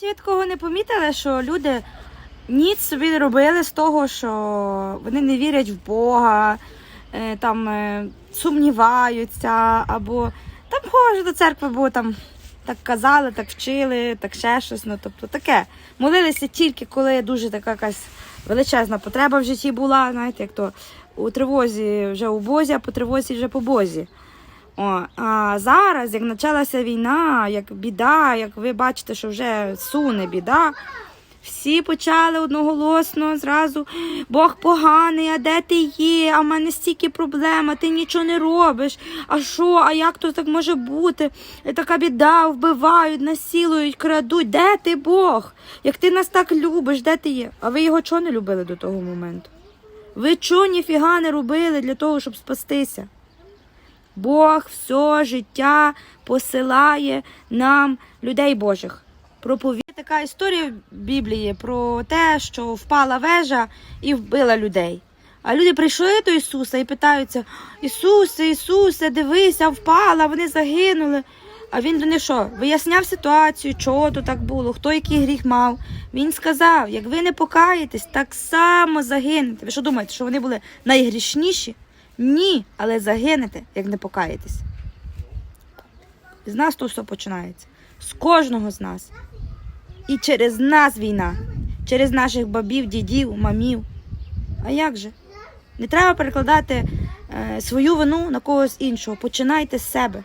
Ви такого не помітили, що люди ніц собі не робили з того, що вони не вірять в Бога, е, там е, сумніваються, або там хожу до церкви, бо там так казали, так вчили, так ще щось. Ну, тобто таке. Молилися тільки, коли дуже така якась величезна потреба в житті була, знаєте, як то у тривозі вже у Бозі, а по тривозі вже по Бозі. О, а зараз, як почалася війна, як біда, як ви бачите, що вже суне біда, всі почали одноголосно зразу Бог поганий, а де ти є? А в мене стільки проблем, а ти нічого не робиш. А що? А як то так може бути? Така біда, вбивають, насилують, крадуть. Де ти Бог? Як ти нас так любиш, де ти є? А ви його чого не любили до того моменту? Ви чого ніфіга не робили для того, щоб спастися? Бог все життя посилає нам людей Божих. Проповідь така історія в Біблії про те, що впала вежа і вбила людей. А люди прийшли до Ісуса і питаються: Ісусе, Ісусе, дивися, впала, вони загинули. А він до них що? Виясняв ситуацію, чого то так було, хто який гріх мав. Він сказав: як ви не покаєтесь, так само загинете. Ви що думаєте, що вони були найгрішніші? Ні, але загинете, як не покаєтесь. З нас то все починається. З кожного з нас. І через нас війна, через наших бабів, дідів, мамів. А як же? Не треба перекладати е, свою вину на когось іншого. Починайте з себе.